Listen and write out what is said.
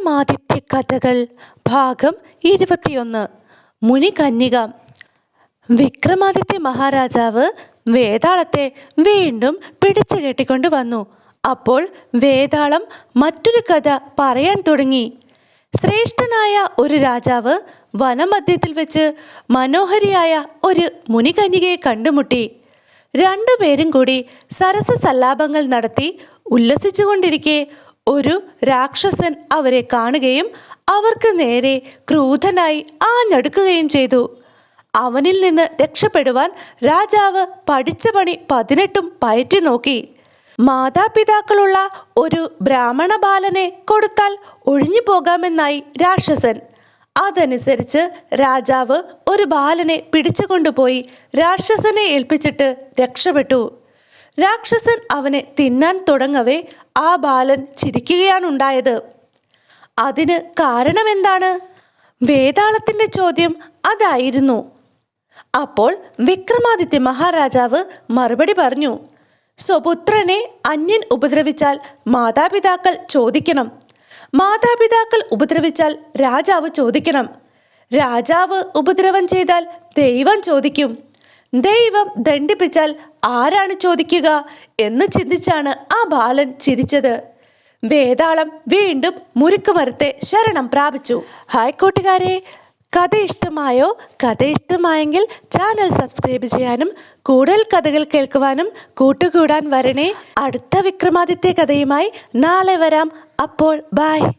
വിക്രമാദിത്യ കഥകൾ ഭാഗം ഇരുപത്തിയൊന്ന്. മുനികന്യക വിക്രമാദിത്യ മഹാരാജാവ് വേതാളത്തെ വീണ്ടും പിടിച്ചു കെട്ടിക്കൊണ്ട് വന്നു. അപ്പോൾ വേതാളം മറ്റൊരു കഥ പറയാൻ തുടങ്ങി. ശ്രേഷ്ഠനായ ഒരു രാജാവ് വനമധ്യത്തിൽ വെച്ച് മനോഹരിയായ ഒരു മുനികന്യകയെ കണ്ടുമുട്ടി. രണ്ടുപേരും കൂടി സരസ സല്ലാപങ്ങൾ നടത്തി ഉല്ലസിച്ചുകൊണ്ടിരിക്കെ ഒരു രാക്ഷസൻ അവരെ കാണുകയും അവർക്ക് നേരെ ക്രൂധനായി ആഞ്ഞടുക്കുകയും ചെയ്തു. അവനിൽ നിന്ന് രക്ഷപ്പെടുവാൻ രാജാവ് പഠിച്ച പണി പതിനെട്ടും പയറ്റി നോക്കി. മാതാപിതാക്കളുള്ള ഒരു ബ്രാഹ്മണ ബാലനെ കൊടുത്താൽ ഒഴിഞ്ഞു പോകാമെന്നായി രാക്ഷസൻ. അതനുസരിച്ച് രാജാവ് ഒരു ബാലനെ പിടിച്ചുകൊണ്ടുപോയി രാക്ഷസനെ ഏൽപ്പിച്ചിട്ട് രക്ഷപ്പെട്ടു. രാക്ഷസൻ അവനെ തിന്നാൻ തുടങ്ങവേ ആ ബാലൻ ചിരിക്കുകയാണുണ്ടായത്. അതിന് കാരണമെന്താണ്? വേതാളത്തിന്റെ ചോദ്യം അതായിരുന്നു. അപ്പോൾ വിക്രമാദിത്യ മഹാരാജാവ് മറുപടി പറഞ്ഞു സ്വപുത്രനെ അന്യൻ ഉപദ്രവിച്ചാൽ മാതാപിതാക്കൾ ചോദിക്കണം. മാതാപിതാക്കൾ ഉപദ്രവിച്ചാൽ രാജാവ് ചോദിക്കണം. രാജാവ് ഉപദ്രവം ചെയ്താൽ ദൈവം ചോദിക്കും. ദൈവം ദണ്ഡിപ്പിച്ചാൽ ആരാണ് ചോദിക്കുക എന്ന് ചിന്തിച്ചാണ് ആ ബാലൻ ചിരിച്ചത്. വേതാളം വീണ്ടും മുരുക്കുമരത്തെ ശരണം പ്രാപിച്ചു. ഹായ് കൂട്ടുകാരെ. കഥ ഇഷ്ടമായോ? കഥ ഇഷ്ടമായെങ്കിൽ ചാനൽ സബ്സ്ക്രൈബ് ചെയ്യാനും കൂടുതൽ കഥകൾ കേൾക്കുവാനും കൂട്ടുകൂടാൻ വരണേ. അടുത്ത വിക്രമാദിത്യ കഥയുമായി നാളെ വരാം. അപ്പോൾ ബായ്